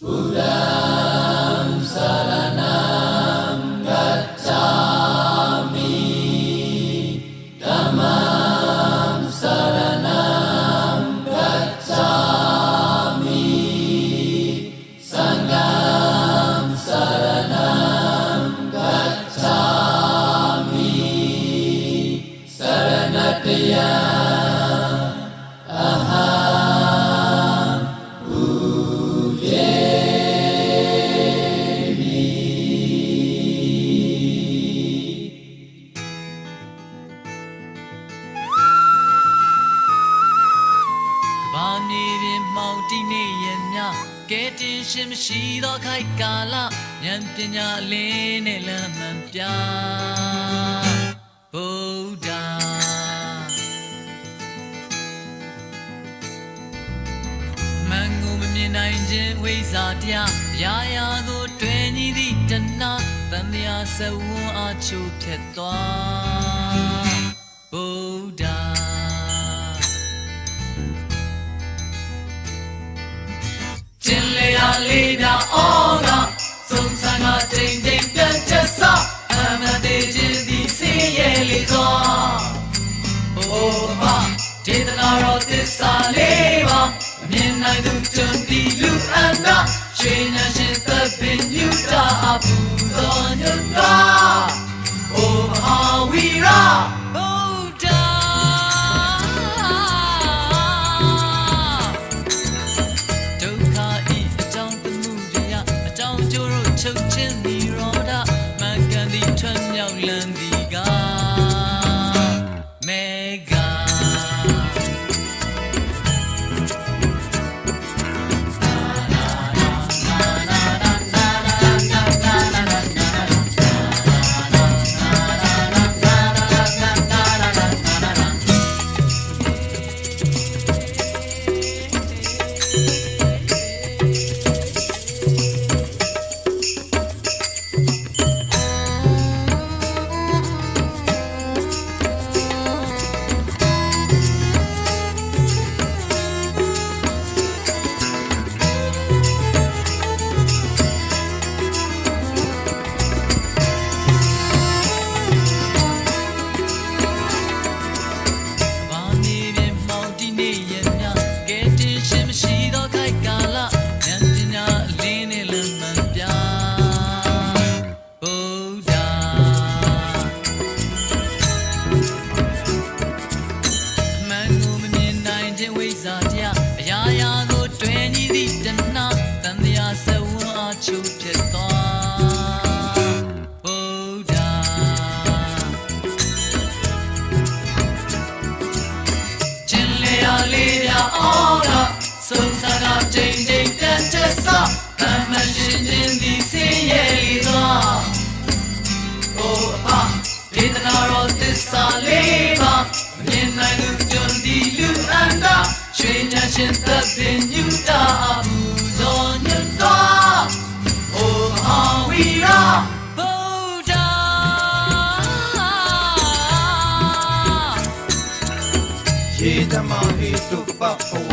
က ပြင်မှောင်တိနေရမြကဲတင်ရှင်မရှိသောခိုက်ကာလဉာဏ်ပညာလင်းနဲ့လမ်းမှန်ပြဗုဒ္ဓမန်ငုံမမြင်နိုင်ခြင်းဝိဇ္ဇာတရားရာရာကိုတွင်ညီသည့်တဏှာတန်မြာစဝန်းအချို့ဖြတ်သွားဗုဒ္ဓ လေရလေးပြအောကစုံစမ်းကတိမ်တိမ်ပြန်ချက်စအမတေခြင်းသည်စင်းရဲ့လေးသောဘိုးမဒေသနာတော်သစ္စာလေးပါအမြင်နိုင်သူကျွန်းဒီလူအနာရွှေညာရှင်သက်ပင် ခြင်းဝိဇ္ဇာတရားအရာရာကိုတွင်ညီသည့်တဏှာတန်မြာစဝန်းအချို့ဖြစ်သွားဗုဒ္ဓကျင်လေရလေးပြအောကစုံစကားချိန်ချိန်တန်ချက်စကမ္မရှင် ရွှေညာရှင်သက်ပင်ညူတာအမှုဇော်ညတ်တော်โอ้မဟာဝီရာဗုဒ္ဓယေဓမ္မဟေတုပပဝ